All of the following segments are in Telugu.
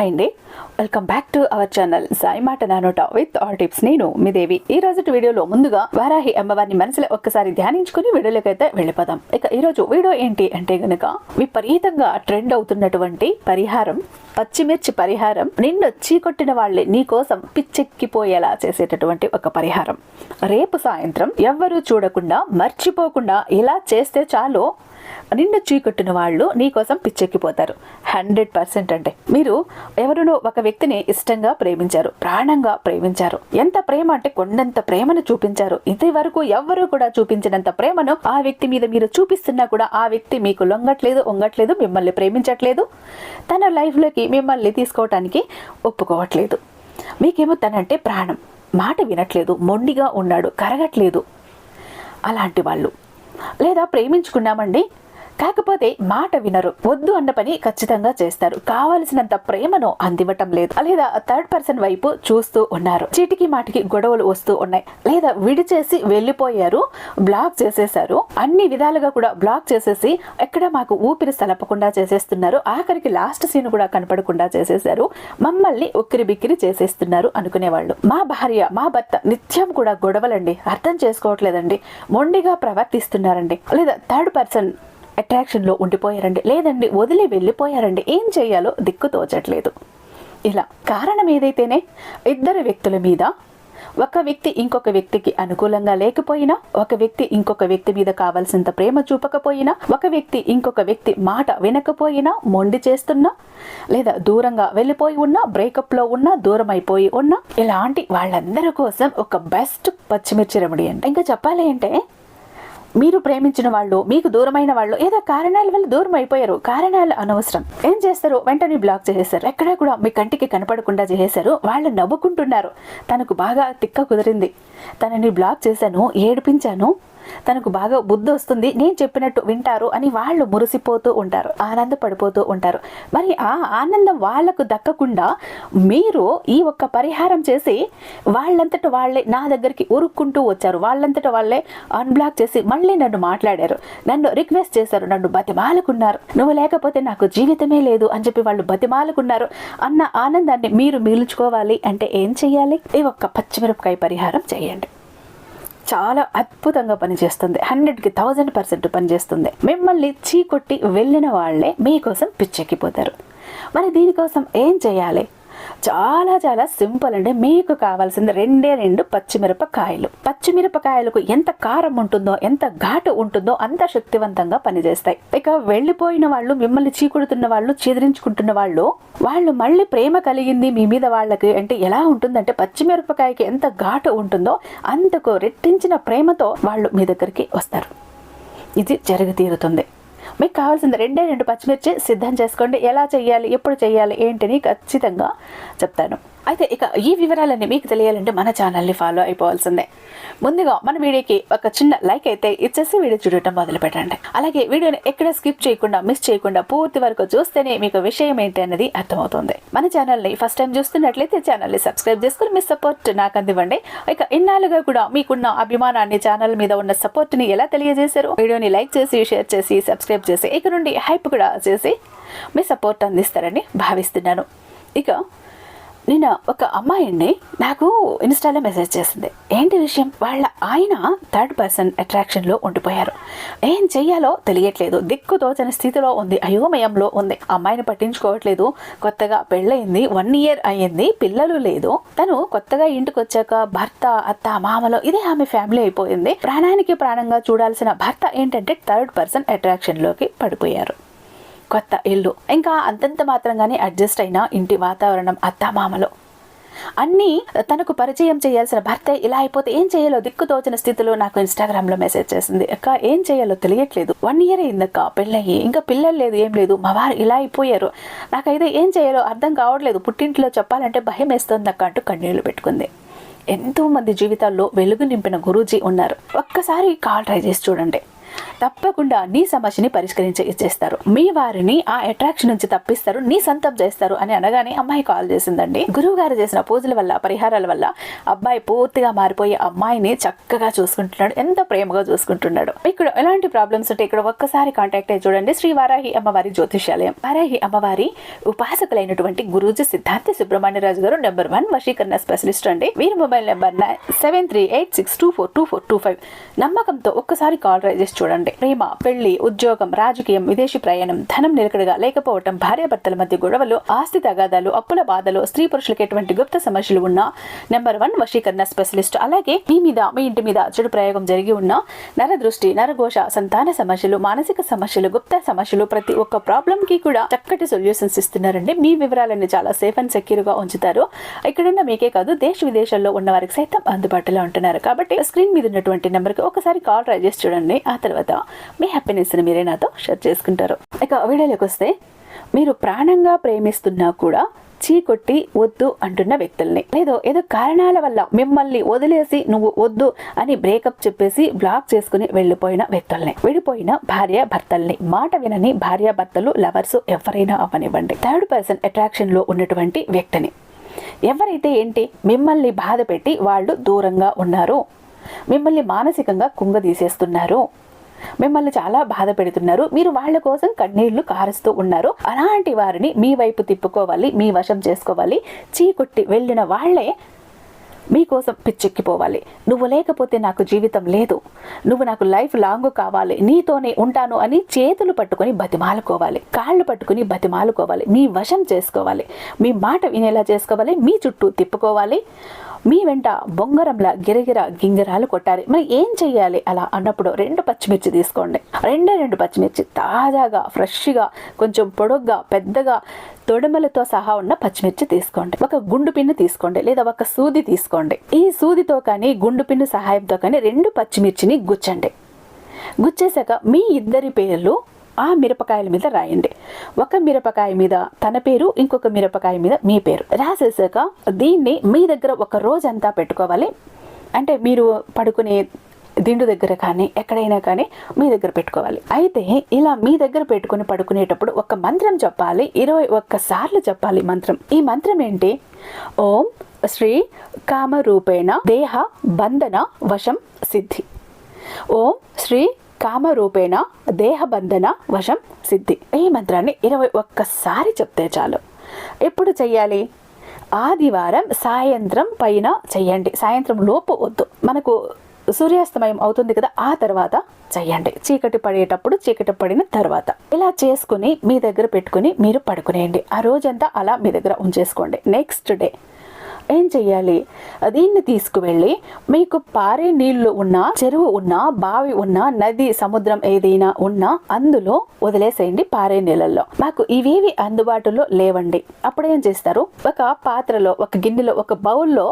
హాయ్ అండి. Welcome back to our channel Sai మాట నానోట విత్ ఆల్ టిప్స్ నేను మీ దేవి. ఈ రోజు వీడియోలో ముందుగా వారాహి అమ్మవారిని మనసులో ఒక్కసారి ధ్యానించుకుని వీడియోలోకైతే వెళ్ళిపోదాం. ఇక ఈ రోజు వీడియో ఏంటి అంటే గనుక విపరీతంగా ట్రెండ్ అవుతున్నటువంటి పరిహారం పచ్చిమిర్చి పరిహారం నిన్ను చీకొట్టిన వాళ్ళే నీ కోసం పిచ్చెక్కిపోయేలా చేసేటటువంటి ఒక పరిహారం. రేపు సాయంత్రం ఎవ్వరూ చూడకుండా మర్చిపోకుండా ఇలా చేస్తే చాలు. నిన్న చీకొట్టిన వాళ్ళు నీకోసం పిచ్చెక్కిపోతారు. హండ్రెడ్ పర్సెంట్ అంటే. మీరు ఎవరినో ఒక వ్యక్తిని ఇష్టంగా ప్రేమించారు ప్రాణంగా ప్రేమించారు. ఎంత ప్రేమ అంటే కొండంత ప్రేమను చూపించారు. ఇది వరకు ఎవ్వరూ కూడా చూపించినంత ప్రేమను ఆ వ్యక్తి మీద మీరు చూపిస్తున్నా కూడా ఆ వ్యక్తి మీకు లొంగట్లేదు ఒంగట్లేదు మిమ్మల్ని ప్రేమించట్లేదు. తన లైఫ్లోకి మిమ్మల్ని తీసుకోవటానికి ఒప్పుకోవట్లేదు. మీకేమో తనంటే ప్రాణం. మాట వినట్లేదు మొండిగా ఉన్నాడు కరగట్లేదు. అలాంటి వాళ్ళు. లేదా ప్రేమించుకున్నామండి? కాకపోతే మాట వినరు. వద్దు అన్న పని ఖచ్చితంగా చేస్తారు. కావలసినంత ప్రేమను అందివ్వటం లేదు. లేదా థర్డ్ పర్సన్ వైపు చూస్తూ ఉన్నారు. చీటికి మాటికి గొడవలు వస్తూ ఉన్నాయి. లేదా విడిచేసి వెళ్ళిపోయారు బ్లాక్ చేసేశారు. అన్ని విధాలుగా కూడా బ్లాక్ చేసేసి ఎక్కడ మాకు ఊపిరి సలపకుండా చేసేస్తున్నారు. ఆఖరికి లాస్ట్ సీన్ కూడా కనపడకుండా చేసేశారు. మమ్మల్ని ఉక్కిరి బిక్కిరి చేసేస్తున్నారు అనుకునేవాళ్ళు. మా భార్య మా భర్త నిత్యం కూడా గొడవలండి. అర్థం చేసుకోవట్లేదండి. మొండిగా ప్రవర్తిస్తున్నారండి. లేదా థర్డ్ పర్సన్ అట్రాక్షన్లో ఉండిపోయారండి. లేదండి వదిలి వెళ్ళిపోయారండి. ఏం చేయాలో దిక్కు తోచట్లేదు. ఇలా కారణం ఏదైతేనే ఇద్దరు వ్యక్తుల మీద ఒక వ్యక్తి ఇంకొక వ్యక్తికి అనుకూలంగా లేకపోయినా ఒక వ్యక్తి ఇంకొక వ్యక్తి మీద కావాల్సినంత ప్రేమ చూపకపోయినా ఒక వ్యక్తి ఇంకొక వ్యక్తి మాట వినకపోయినా మొండి చేస్తున్నా లేదా దూరంగా వెళ్ళిపోయి ఉన్నా బ్రేకప్లో ఉన్నా దూరం అయిపోయి ఉన్నా ఇలాంటి వాళ్ళందరి కోసం ఒక బెస్ట్ పచ్చిమిర్చి రెమెడీ అంటే ఇంకా చెప్పాలి అంటే మీరు ప్రేమించిన వాళ్ళు మీకు దూరమైన వాళ్ళు ఏదో కారణాల వల్ల దూరం అయిపోయారు కారణాలు అనవసరం. ఏం చేస్తారు? వెంటనే బ్లాక్ చేసేస్తారు. ఎక్కడా కూడా మీ కంటికి కనపడకుండా చేసేశారు వాళ్ళు నవ్వుకుంటున్నారు. తనకు బాగా తిక్క కుదిరింది. తనని బ్లాక్ చేశాను ఏడిపించాను. తనకు బాగా బుద్ధి వస్తుంది నేను చెప్పినట్టు వింటారు అని వాళ్ళు మురిసిపోతూ ఉంటారు ఆనందపడిపోతూ ఉంటారు. మరి ఆ ఆనందం వాళ్ళకు దక్కకుండా మీరు ఈ ఒక్క పరిహారం చేసి వాళ్ళంతట వాళ్ళే నా దగ్గరికి ఉరుక్కుంటూ వచ్చారు. వాళ్ళంతట వాళ్ళే అన్బ్లాక్ చేసి మళ్ళీ నన్ను మాట్లాడారు. నన్ను రిక్వెస్ట్ చేశారు నన్ను బతిమాలకున్నారు. నువ్వు లేకపోతే నాకు జీవితమే లేదు అని చెప్పి వాళ్ళు బతిమాలకున్నారు అన్న ఆనందాన్ని మీరు మీల్చుకోవాలి అంటే ఏం చెయ్యాలి ఈ ఒక్క పచ్చిమిరపకాయ పరిహారం చేయండి. చాలా అద్భుతంగా పనిచేస్తుంది. హండ్రెడ్కి థౌజండ్ పర్సెంట్ పనిచేస్తుంది. మిమ్మల్ని చీకొట్టి వెళ్ళిన వాళ్ళే మీకోసం పిచ్చెక్కిపోతారు. మరి దీనికోసం ఏం చేయాలి? చాలా చాలా సింపుల్ అండి మీకు కావాల్సింది రెండే రెండు పచ్చిమిరపకాయలు. పచ్చిమిరపకాయలకు ఎంత కారం ఉంటుందో ఎంత ఘాటు ఉంటుందో అంత శక్తివంతంగా పనిచేస్తాయి. ఇక వెళ్ళిపోయిన వాళ్ళు మిమ్మల్ని చీకుడుతున్న వాళ్ళు చెదిరించుకుంటున్న వాళ్ళు వాళ్ళు మళ్ళీ ప్రేమ కలిగింది మీ మీద వాళ్ళకి అంటే ఎలా ఉంటుందంటే పచ్చిమిరపకాయకి ఎంత ఘాటు ఉంటుందో అంతకు రెట్టించిన ప్రేమతో వాళ్ళు మీ దగ్గరికి వస్తారు. ఇది జరిగి తీరుతుంది. మీకు కావాల్సింది రెండే రెండు పచ్చిమిర్చి సిద్ధం చేసుకోండి. ఎలా చేయాలి ఎప్పుడు చేయాలి ఏంటిని ఖచ్చితంగా చెప్తాను. అయితే ఇక ఈ వివరాలన్నీ మీకు తెలియాలంటే మన ఛానల్ని ఫాలో అయిపోవాల్సిందే. ముందుగా మన వీడియోకి ఒక చిన్న లైక్ అయితే ఇచ్చేసి వీడియో చూడటం మొదలు పెట్టండి అలాగే వీడియోని ఎక్కడ స్కిప్ చేయకుండా మిస్ చేయకుండా పూర్తి వరకు చూస్తేనే మీకు విషయం ఏంటి అన్నది అర్థమవుతుంది. మన ఛానల్ని ఫస్ట్ టైం చూస్తున్నట్లయితే ఛానల్ని సబ్స్క్రైబ్ చేసుకుని మీ సపోర్ట్ నాకు అందివ్వండి. ఇక ఇన్నాళ్ళుగా కూడా మీకున్న అభిమానాన్ని ఛానల్ మీద ఉన్న సపోర్ట్ని ఎలా తెలియజేశారు? వీడియోని లైక్ చేసి షేర్ చేసి సబ్స్క్రైబ్ చేసి ఇక నుండి హైప్ కూడా చేసి మీ సపోర్ట్ అందిస్తారని భావిస్తున్నాను. ఇక నిన్న ఒక అమ్మాయిని నాకు ఇన్స్టాలో మెసేజ్ చేసింది. ఏంటి విషయం? వాళ్ళ ఆయన థర్డ్ పర్సన్ అట్రాక్షన్లో ఉండిపోయారు. ఏం చెయ్యాలో తెలియట్లేదు. దిక్కు తోచని స్థితిలో ఉంది. అయోమయంలో ఉంది. అమ్మాయిని పట్టించుకోవట్లేదు. కొత్తగా పెళ్ళయింది. వన్ ఇయర్ అయ్యింది పిల్లలు లేదు. తను కొత్తగా ఇంటికి వచ్చాక భర్త అత్త మామలో ఇదే ఆమె ఫ్యామిలీ అయిపోయింది. ప్రాణానికి ప్రాణంగా చూడాల్సిన భర్త ఏంటంటే థర్డ్ పర్సన్ అట్రాక్షన్లోకి పడిపోయారు. కొత్త ఇల్లు. ఇంకా అంతంత మాత్రంగానే అడ్జస్ట్ అయిన ఇంటి వాతావరణం అత్తామామలో. అన్నీ తనకు పరిచయం చేయాల్సిన భర్త ఇలా అయిపోతే ఏం చేయాలో దిక్కు తోచిన స్థితిలో నాకు ఇన్స్టాగ్రామ్లో మెసేజ్ చేసింది. అక్క ఏం చేయాలో తెలియట్లేదు. వన్ ఇయర్ అయిందక్క పెళ్ళయ్యి. ఇంకా పిల్లలు లేదు ఏం లేదు. మా వారు ఇలా అయిపోయారు. నాకైతే ఏం చేయాలో అర్థం కావట్లేదు. పుట్టింట్లో చెప్పాలంటే భయం వేస్తుంది అక్క అంటూ కన్నీళ్ళు పెట్టుకుంది. ఎంతో మంది జీవితాల్లో వెలుగు నింపిన గురూజీ ఉన్నారు. ఒక్కసారి కాల్ ట్రై చేసి చూడండి. తప్పకుండా నీ సమస్యని పరిష్కరించి ఇచ్చేస్తారు మీ వారిని ఆ అట్రాక్షన్ నుంచి తప్పిస్తారు. నీ సంతం చేస్తారు అని అనగానే అమ్మాయి కాల్ చేసిందండి. గురువు గారు చేసిన పూజల వల్ల పరిహారాల వల్ల అబ్బాయి పూర్తిగా మారిపోయి అమ్మాయిని చక్కగా చూసుకుంటున్నాడు. ఎంత ప్రేమగా చూసుకుంటున్నాడు. ఇక్కడ ఎలాంటి ప్రాబ్లమ్స్ ఉంటే ఇక్కడ ఒక్కసారి కాంటాక్ట్ అయ్యి చూడండి. శ్రీ వారాహి అమ్మవారి జ్యోతిషాలయం వారాహి అమ్మవారి ఉపాసకులైనటువంటి గురూజీ సిద్ధార్థ సుబ్రహ్మణ్యరాజు గారు నెంబర్ వన్ వశీకరణ స్పెషలిస్ట్ అండి. వీరి mobile number seven three eight six two four two four two five నమ్మకంతో ఒక్కసారి కాల్ రైజ్ చేసి చూడండి. ప్రేమ పెళ్ళి ఉద్యోగం రాజకీయం విదేశీ ప్రయాణం ధనం నిలకడగా లేకపోవటం భార్యాభర్తల మధ్య గొడవలు ఆస్తి తగాదాలు అప్పుల బాధలు స్త్రీ పురుషులకు ఎటువంటి గుప్త సమస్యలు ఉన్నా నెంబర్ వన్ వశీకరణ స్పెషలిస్ట్. అలాగే మీ మీద మీ ఇంటి మీద చెడు ప్రయోగం జరిగి ఉన్న నర దృష్టి నరఘోష సంతాన సమస్యలు మానసిక సమస్యలు గుప్త సమస్యలు ప్రతి ఒక్క ప్రాబ్లం కి కూడా చక్కటి సొల్యూషన్స్ ఇస్తున్నారండి. మీ వివరాలన్నీ చాలా సేఫ్ అండ్ సెక్యూర్గా ఉంచుతారు. ఇక్కడున్న మీకే కాదు దేశ విదేశాల్లో ఉన్న వారికి సైతం అందుబాటులో ఉంటున్నారు. కాబట్టి స్క్రీన్ మీద ఉన్నటువంటి నెంబర్కి ఒకసారి కాల్ ట్రై చేసి చూడండి ఆ తర్వాత మీ హ్యాపీనెస్ని మీరే నాతో షేర్ చేసుకుంటారు. ఇక వీడియోలోకి వస్తే మీరు ప్రాణంగా ప్రేమిస్తున్నా కూడా చీకొట్టి వద్దు అంటున్న వ్యక్తుల్ని. లేదో ఏదో కారణాల వల్ల మిమ్మల్ని వదిలేసి నువ్వు వద్దు అని బ్రేకప్ చెప్పేసి బ్లాక్ చేసుకుని వెళ్ళిపోయిన వ్యక్తుల్ని. విడిపోయిన భార్య భర్తల్ని. మాట వినని భార్య భర్తలు లవర్స్ ఎవరైనా అవ్వనివ్వండి. థర్డ్ పర్సన్ అట్రాక్షన్లో ఉన్నటువంటి వ్యక్తిని. ఎవరైతే ఏంటి మిమ్మల్ని బాధ పెట్టి వాళ్ళు దూరంగా ఉన్నారు మిమ్మల్ని మానసికంగా కుంగదీసేస్తున్నారు మిమ్మల్ని చాలా బాధ పెడుతున్నారు. మీరు వాళ్ళ కోసం కన్నీళ్ళు కారుస్తూ ఉన్నారు. అలాంటి వారిని మీ వైపు తిప్పుకోవాలి మీ వశం చేసుకోవాలి. చీకొట్టి వెళ్ళిన వాళ్ళే మీకోసం పిచ్చెక్కిపోవాలి. నువ్వు లేకపోతే నాకు జీవితం లేదు. నువ్వు నాకు లైఫ్ లాంగ్ కావాలి. నీతోనే ఉంటాను అని చేతులు పట్టుకొని బతిమాలుకోవాలి. కాళ్ళు పట్టుకొని బతిమాలుకోవాలి. మీ వశం చేసుకోవాలి. మీ మాట వినేలా చేసుకోవాలి. మీ చుట్టూ తిప్పుకోవాలి. మీ వెంట బొంగరంలా గిరగిర గింగరాలు కొట్టాలి. మరి ఏం చెయ్యాలి? అలా అన్నప్పుడు రెండు పచ్చిమిర్చి తీసుకోండి. రెండే రెండు పచ్చిమిర్చి తాజాగా ఫ్రెష్గా కొంచెం పొడుగ్గా పెద్దగా తొడమలతో సహా ఉన్న పచ్చిమిర్చి తీసుకోండి. ఒక గుండు పిన్ను తీసుకోండి లేదా ఒక సూది తీసుకోండి. ఈ సూదితో కానీ గుండు పిన్ను సహాయంతో కానీ రెండు పచ్చిమిర్చిని గుచ్చండి. గుచ్చేశాక మీ ఇద్దరి పేర్లు ఆ మిరపకాయల మీద రాయండి. ఒక మిరపకాయ మీద తన పేరు ఇంకొక మిరపకాయ మీద మీ పేరు. రాసేసాక దీన్ని మీ దగ్గర ఒక రోజంతా పెట్టుకోవాలి. అంటే మీరు పడుకునే దిండు దగ్గర కానీ ఎక్కడైనా కానీ మీ దగ్గర పెట్టుకోవాలి. అయితే ఇలా మీ దగ్గర పెట్టుకుని పడుకునేటప్పుడు ఒక మంత్రం చెప్పాలి. ఇరవై ఒక్క సార్లు చెప్పాలి మంత్రం. ఈ మంత్రం ఏంటి? ఓం శ్రీ కామరూపేణ దేహ బంధన వశం సిద్ధి. ఓం శ్రీ కామరూపేణ దేహబంధన వశం సిద్ధి. ఈ మంత్రాన్ని ఇరవై ఒక్కసారి చెప్తే చాలు. ఎప్పుడు చెయ్యాలి? ఆదివారం సాయంత్రం పైన చెయ్యండి. సాయంత్రం లోపు వద్దు. మనకు సూర్యాస్తమయం అవుతుంది కదా ఆ తర్వాత చెయ్యండి. చీకటి పడేటప్పుడు చీకటి పడిన తర్వాత. ఇలా చేసుకుని మీ దగ్గర పెట్టుకుని మీరు పడుకునేయండి. ఆ రోజంతా అలా మీ దగ్గర ఉంచేసుకోండి. Next day. ఏం చెయ్యాలి? దీన్ని తీసుకువెళ్ళి మీకు పారే నీళ్ళు ఉన్నా చెరువు ఉన్నా బావి ఉన్నా నది సముద్రం ఏదైనా ఉన్నా అందులో వదిలేసేయండి పారే నీళ్ళల్లో. మాకు ఇవేవి అందుబాటులో లేవండి. అప్పుడు ఏం చేస్తారు? ఒక పాత్రలో ఒక గిన్నెలో ఒక బౌల్లో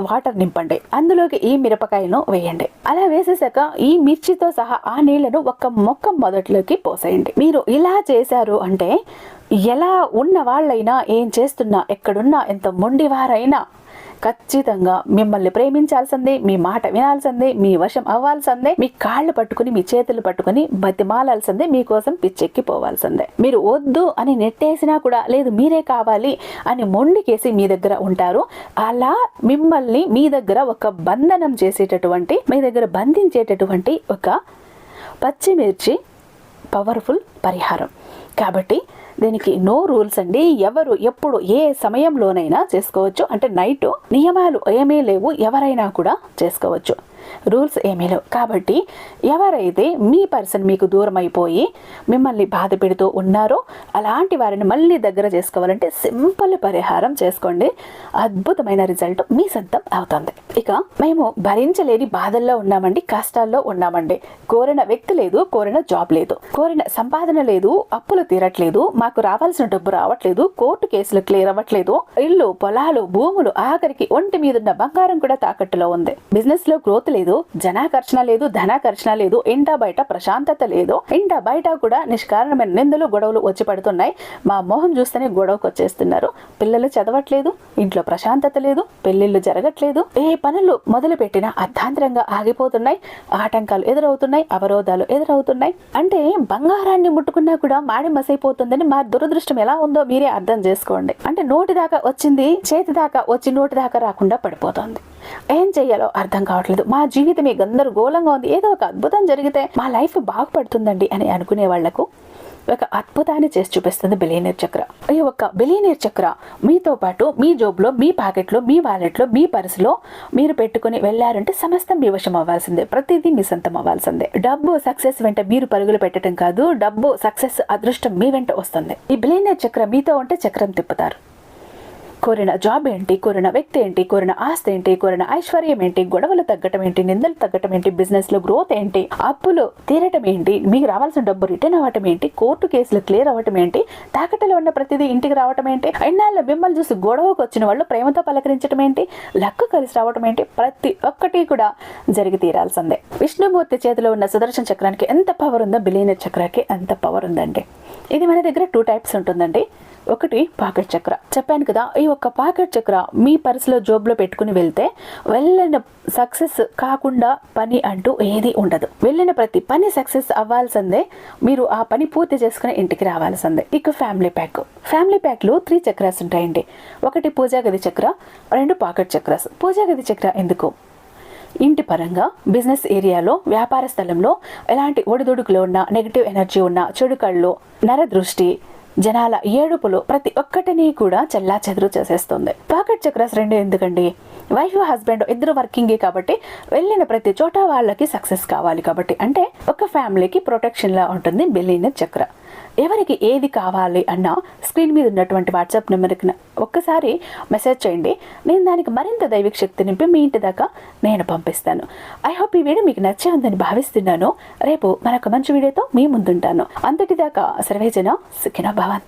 వాటర్ నింపండి. అందులోకి ఈ మిరపకాయను వేయండి. అలా వేసేసాక ఈ మిర్చితో సహా ఆ నీళ్ళను ఒక మొక్క మొదట్లోకి పోసేయండి. మీరు ఇలా చేశారు అంటే ఎలా ఉన్న వాళ్ళైనా ఏం చేస్తున్నా ఎక్కడున్నా ఎంత మొండివారైనా ఖచ్చితంగా మిమ్మల్ని ప్రేమించాల్సిందే మీ మాట వినాల్సిందే మీ వశం అవ్వాల్సిందే మీ కాళ్ళు పట్టుకుని మీ చేతులు పట్టుకుని బతిమాలాల్సిందే మీకోసం పిచ్చెక్కిపోవాల్సిందే. మీరు వద్దు అని నెట్టేసినా కూడా లేదు మీరే కావాలి అని మొండికేసి మీ దగ్గర ఉంటారు. అలా మిమ్మల్ని మీ దగ్గర ఒక బంధనం చేసేటటువంటి మీ దగ్గర బంధించేటటువంటి ఒక పచ్చిమిర్చి పవర్ఫుల్ పరిహారం. కాబట్టి దీనికి నో రూల్స్ అండి. ఎవరు ఎప్పుడు ఏ సమయంలోనైనా చేసుకోవచ్చు. అంటే నైట్ నియమాలు ఏమీ లేవు. ఎవరైనా కూడా చేసుకోవచ్చు. రూల్స్ ఏమీ లేవు. కాబట్టి ఎవరైతే మీ పర్సన్ మీకు దూరం అయిపోయి మిమ్మల్ని బాధ పెడుతూ ఉన్నారో అలాంటి వారిని మళ్ళీ దగ్గర చేసుకోవాలంటే సింపుల్ పరిహారం చేసుకోండి. అద్భుతమైన రిజల్ట్ మీ సొంతం అవుతుంది. ఇక మేము భరించలేని బాధల్లో ఉన్నామండి కష్టాల్లో ఉన్నామండి. కోరిన వ్యక్తి లేదు కోరిన జాబ్ లేదు. కోరిన సంపాదన లేదు అప్పులు తీరట్లేదు మాకు రావాల్సిన డబ్బు రావట్లేదు కోర్టు కేసులు క్లియర్ అవ్వట్లేదు ఇల్లు పొలాలు భూములు ఆఖరికి ఒంటి మీద ఉన్న బంగారం కూడా తాకట్టులో ఉంది. బిజినెస్లో గ్రోత్ లేదు జనాకర్షణ లేదు ధనాకర్షణ లేదు ఇంట బయట ప్రశాంతత లేదు. ఇంట బయట కూడా నిష్కారణమైన నిందలు గొడవలు వచ్చి పడుతున్నాయి. మా మొహం చూస్తేనే గొడవకు వచ్చేస్తున్నారు. పిల్లలు చదవట్లేదు ఇంట్లో ప్రశాంతత లేదు పెళ్ళిళ్ళు జరగట్లేదు. ఏ పనులు మొదలు పెట్టినా అర్ధాంతరంగా ఆగిపోతున్నాయి. ఆటంకాలు ఎదురవుతున్నాయి అవరోధాలు ఎదురవుతున్నాయి. అంటే బంగారాన్ని ముట్టుకున్నా కూడా మాడి మసైపోతుందని మా దురదృష్టం ఎలా ఉందో మీరే అర్థం చేసుకోండి. అంటే నోటి దాకా వచ్చింది చేతి దాకా వచ్చి నోటి దాకా రాకుండా పడిపోతుంది. ఏం చెయ్యాలో అర్థం కావట్లేదు. మా జీవితం ఈ గందరగోళంగా ఉంది. ఏదో ఒక అద్భుతం జరిగితే మా లైఫ్ బాగుపడుతుందండి అని అనుకునే వాళ్ళకు ఒక అద్భుతాన్ని చేసి చూపిస్తుంది బిలియనీర్ చక్ర. ఈ యొక్క బిలియనీర్ చక్ర. మీతో పాటు మీ జోబులో మీ పాకెట్లో మీ వాలెట్లో మీ పర్సులో మీరు పెట్టుకుని వెళ్ళారంటే సమస్తం మీ వశం అవ్వాల్సిందే. ప్రతిదీ మీ సొంతం అవ్వాల్సిందే. డబ్బు సక్సెస్ వెంట మీరు పరుగులు పెట్టడం కాదు డబ్బు సక్సెస్ అదృష్టం మీ వెంట వస్తుంది. ఈ బిలియనీర్ చక్ర మీతో ఉంటే చక్రం తిప్పుతారు. కోరిన జాబ్ ఏంటి? కోరిన వ్యక్తి ఏంటి? కోరిన ఆస్తి ఏంటి? కోరిన ఐశ్వర్యం ఏంటి? గొడవలు తగ్గటం ఏంటి? నిందలు తగ్గటం ఏంటి? బిజినెస్లో గ్రోత్ ఏంటి? అప్పులు తీరటం ఏంటి? మీకు రావాల్సిన డబ్బు రిటర్న్ అవ్వటం ఏంటి? కోర్టు కేసులు క్లియర్ అవ్వటం ఏంటి? తాకటలో ఉన్న ప్రతిదీ ఇంటికి రావటం ఏంటి? ఎన్నాళ్ళు మిమ్మల్ని చూసి గొడవకు వచ్చిన వాళ్ళు ప్రేమతో పలకరించడం ఏంటి? లక్క కలిసి రావటం ఏంటి? ప్రతి ఒక్కటి కూడా జరిగి తీరాల్సిందే. విష్ణుమూర్తి చేతిలో ఉన్న సుదర్శన చక్రానికి ఎంత పవర్ ఉందో బిలీన చక్రానికి ఎంత పవర్ ఉందండి. ఇది మన దగ్గర టూ టైప్స్ ఉంటుందండి. ఒకటి పాకెట్ చక్ర. చెప్పాను కదా ఈ ఒక్క పాకెట్ చక్ర మీ పర్సులో జోబులో పెట్టుకుని వెళ్తే వెళ్ళిన సక్సెస్ కాకుండా పని అంటూ ఏది ఉండదు. వెళ్ళిన ప్రతి పని సక్సెస్ అవ్వాల్సిందే. మీరు ఆ పని పూర్తి చేసుకుని ఇంటికి రావాల్సిందే. ఇక ఫ్యామిలీ ప్యాక్. ఫ్యామిలీ ప్యాక్లో త్రీ చక్రాస్ ఉంటాయండి. ఒకటి పూజా గది చక్ర రెండు పాకెట్ చక్రాస్. పూజా గది చక్ర ఎందుకు? ఇంటి పరంగా బిజినెస్ ఏరియాలో వ్యాపార స్థలంలో ఎలాంటి ఒడిదుడుకులు ఉన్న నెగిటివ్ ఎనర్జీ ఉన్న చెడు కళ్ళు నరదృష్టి జనాల ఏడుపులు ప్రతి ఒక్కటిని కూడా చెల్లా చెదురు చేసేస్తుంది. పాకెట్ చక్రస్ రెండు ఎందుకండి? వైఫ్ హస్బెండ్ ఇద్దరు వర్కింగే కాబట్టి వెళ్ళిన ప్రతి చోట వాళ్ళకి సక్సెస్ కావాలి కాబట్టి. అంటే ఒక ఫ్యామిలీకి ప్రొటెక్షన్ లా ఉంటుంది బిలీనర్ చక్ర. ఎవరికి ఏది కావాలి అన్న స్క్రీన్ మీద ఉన్నటువంటి వాట్సాప్ నెంబర్కి ఒక్కసారి మెసేజ్ చేయండి. నేను దానికి మరింత దైవిక శక్తి నింపి మీ ఇంటి దాకా నేను పంపిస్తాను. ఐ హోప్ ఈ వీడియో మీకు నచ్చే ఉందని భావిస్తున్నాను. రేపు మరొక మంచి వీడియోతో మీ ముందుంటాను. అంతటిదాకా సర్వేజన సుఖిన భవన్